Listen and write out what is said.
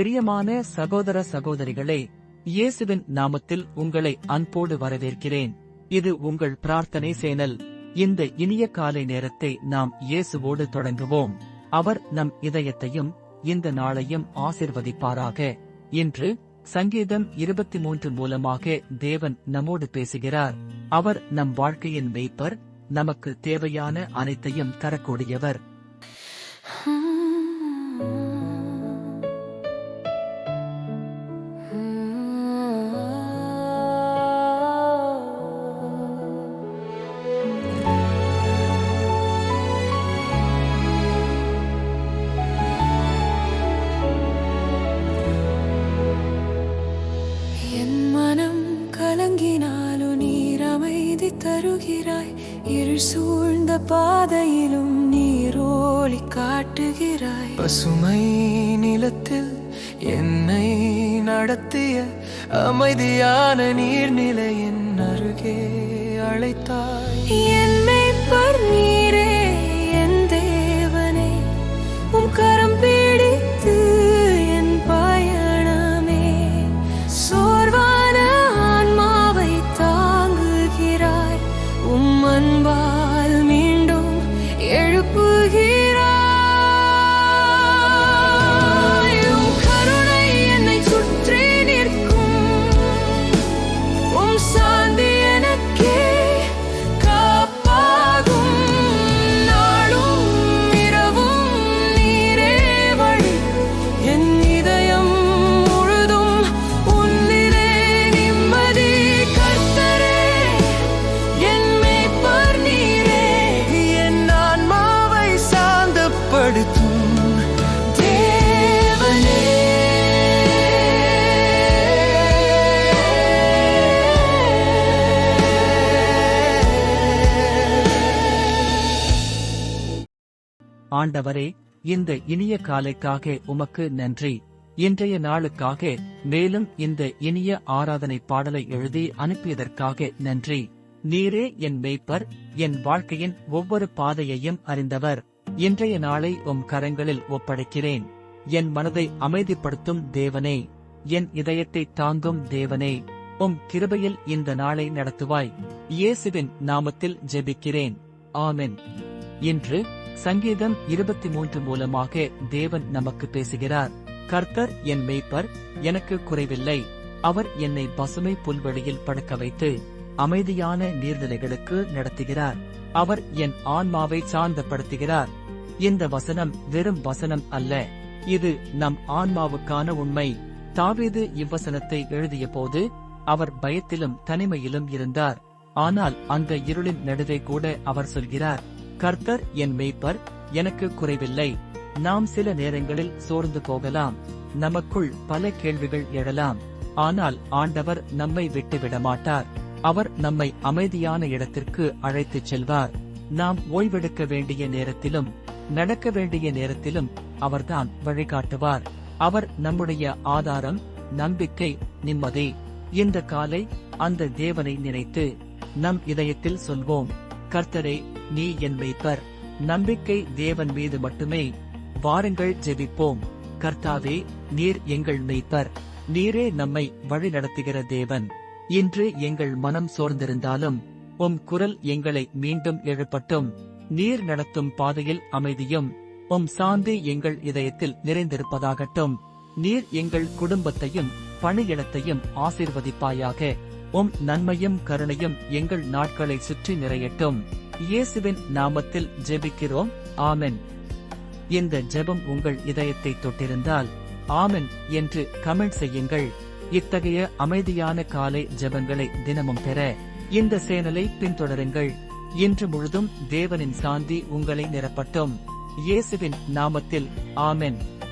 பிரியமான சகோதர சகோதரிகளே இயேசுவின் நாமத்தில் உங்களை அன்போடு வரவேற்கிறேன். இது உங்கள் பிரார்த்தனை சேனல். இந்த இனிய காலை நேரத்தை நாம் இயேசுவோடு தொடங்குவோம். அவர் நம் இதயத்தையும் இந்த நாளையும் ஆசிர்வதிப்பாராக. இன்று சங்கீதம் இருபத்தி மூன்று மூலமாக தேவன் நம்மோடு பேசுகிறார். அவர் நம் வாழ்க்கையின் மெய்ப்பர் நமக்கு தேவையான அனைத்தையும் தரக்கூடியவர். தருகிறாய். இருள் சூழ்ந்த பாதையிலும் நீரோலி காட்டுகிறாய். பசுமை நிலத்தில் என்னை நடத்திய அமைதியான நீர்நிலையின் அருகே அழைத்தாய். என் ஆண்டவரே இந்த இனிய காலைக்காக உமக்கு நன்றி. இன்றைய நாளுக்காக மேலும் இந்த இனிய ஆராதனை பாடலை எழுதி அனுப்பியதற்காக நன்றி. நீரே என் மேய்ப்பர் என் வாழ்க்கையின் ஒவ்வொரு பாதையையும் அறிந்தவர். இன்றைய நாளை உம் கரங்களில் ஒப்படைக்கிறேன். என் மனதை அமைதிப்படுத்தும் தேவனே. என் இதயத்தை தாங்கும் தேவனே. உம் கிருபையில் இந்த நாளை நடத்துவாய். இயேசுவின் நாமத்தில் ஜெபிக்கிறேன். ஆமென். இன்று சங்கீதம் இருபத்தி மூன்று மூலமாக தேவன் நமக்கு பேசுகிறார். கர்த்தர் என் மேய்ப்பர் எனக்கு குறைவில்லை. அவர் என்னை பசுமை புல்வெளியில் படுக்க வைத்து அமைதியான நீர்நிலைகளுக்கு நடத்துகிறார். அவர் என் ஆன்மாவை சார்ந்தப்படுத்துகிறார் இந்த வசனம் வெறும் வசனம் அல்ல. இது நம் ஆன்மாவுக்கான உண்மை. தாவீது இவ்வசனத்தை எழுதிய போது அவர் பயத்திலும் தனிமையிலும் இருந்தார். ஆனால் அந்த இருளின் நடுவே கூட அவர் சொல்கிறார். கர்த்தர் என் மேய்ப்பர் எனக்கு குறைவில்லை. நாம் சில நேரங்களில் சோர்ந்து போகலாம். நமக்குள் பல கேள்விகள் எழலாம். ஆனால் ஆண்டவர் நம்மை விட்டுவிட மாட்டார் அவர் நம்மை அமைதியான இடத்திற்கு அழைத்துச் செல்வார். நாம் ஓய்வெடுக்க வேண்டிய நேரத்திலும் நடக்க வேண்டிய நேரத்திலும் அவர்தான் வழிகாட்டுவார். அவர் நம்முடைய ஆதாரம் நம்பிக்கை நிம்மதி. இந்த காலை அந்த தேவனை நினைத்து நம் இதயத்தில் சொல்வோம். கர்த்தரே நீ என் மேய்ப்பர் நம்பிக்கை தேவன் மீது மட்டுமே. வாருங்கள் ஜெபிப்போம். கர்த்தாவே நீர் எங்கள் மேய்ப்பர் நீரே நம்மை வழிநடத்துகிற தேவன். இன்று எங்கள் மனம் சோர்ந்திருந்தாலும் உம் குரல் எங்களை மீண்டும் எழுப்பட்டும். நீர் நடத்தும் பாதையில் அமைதியும் உம் சாந்தி எங்கள் இதயத்தில் நிறைந்திருப்பதாகட்டும். நீர் எங்கள் குடும்பத்தையும் பணியிடத்தையும் ஆசிர்வதிப்பாயாக. உம் நன்மையும் கருணையும் எங்கள் நாட்களை சுற்றி நிறையட்டும். இயேசுவின் நாமத்தில் ஜெபிக்கிறோம். ஆமென். இந்த ஜெபம் உங்கள் இதயத்தை தொட்டிருந்தால் ஆமென் என்று கமெண்ட் செய்யுங்கள். இத்தகைய அமைதியான காலை ஜெபங்களை தினமும் பெற இந்த சேனலை பின்தொடருங்கள். இன்று முழுதும் தேவனின் சாந்தி உங்களை நிரப்பட்டும். இயேசுவின் நாமத்தில் ஆமென்.